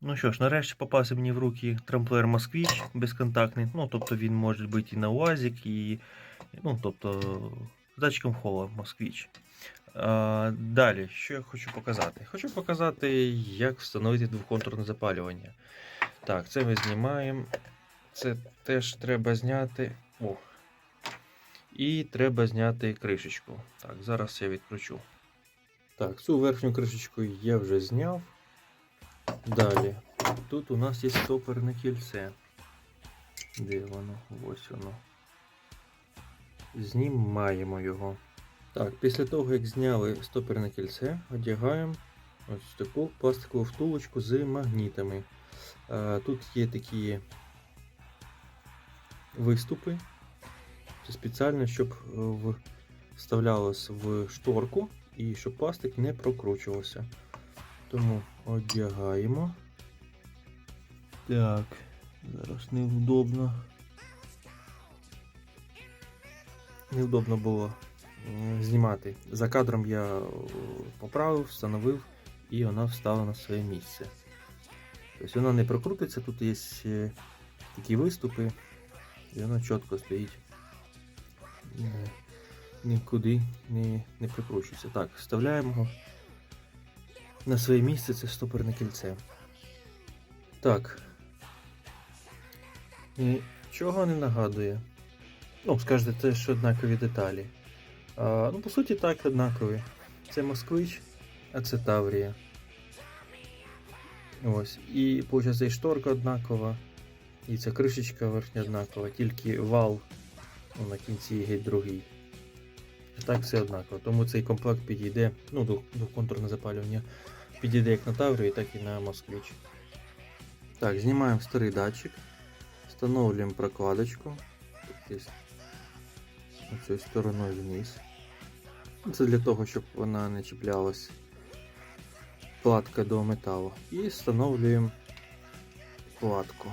Ну що ж, нарешті попався мені в руки трамплер Москвич безконтактний. Ну, тобто він може бути і на УАЗик, і. Ну, тобто, з датчиком хола Москвич. А, далі, що я хочу показати? Хочу показати, як встановити двоконтурне запалювання. Так, це ми знімаємо. Це теж треба зняти. О. І треба зняти кришечку. Так, зараз я відкручу. Так, цю верхню кришечку я вже зняв. Далі. Тут у нас є стоперне кільце. Де воно? Ось воно. Знімаємо його. Так, після того, як зняли стоперне кільце, одягаємо ось таку пластикову втулочку з магнітами. А, Тут є такі виступи. Це спеціально, щоб е, вставлялось в шторку і щоб пластик не прокручувався. Тому одягаємо. Так, зараз невдобно. Невдобно було знімати. За кадром я е, поправив, встановив і вона встала на своє місце. Тобто вона не прокрутиться, тут є е, такі виступи, і вона чітко стоїть. Е, Нікуди не, не прикручується. Так, вставляємо його на своє місце це стоперне кільце. Так. Нічого не нагадує. Ну, скажете, це ж однакові деталі. А, ну, по суті, так, однакові. Це москвич, а це Таврія. Ось. І виходить, і шторка однакова, і ця кришечка верхня однакова, тільки вал на кінці геть другий. Так все однаково. Тому цей комплект підійде, ну, двох- двохконтурне запалювання підійде як на Таврію, так і на москвич. Так, знімаємо старий датчик, встановлюємо прокладочку. Оцією стороною вниз. Це для того, щоб вона не чіплялась платка до металу. І встановлюємо платку.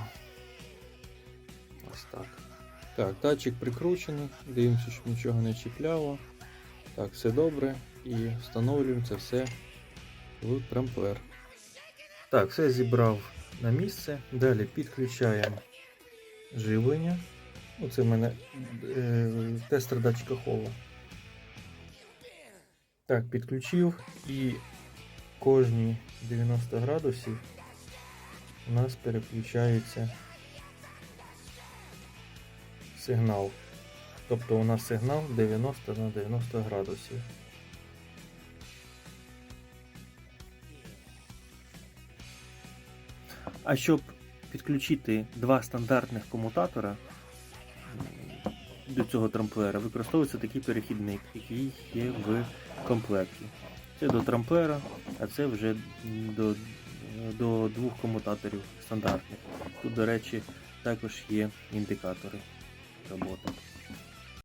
Ось так. Так, датчик прикручений, дивимося, щоб нічого не чіпляло. Так, все добре. І встановлюємо це все в. Так, все зібрав на місце. Далі підключаємо живлення. Ну, це в мене е, тестер датчика холу. Так, підключив і кожні 90 градусів у нас переключається сигнал. Тобто у нас сигнал 90 на 90 градусів. А щоб підключити два стандартних комутатора до цього трамплера, використовується такий перехідник, який є в комплекті. Це до трамплера, а це вже до, до двох комутаторів стандартних. Тут, до речі, також є індикатори роботи.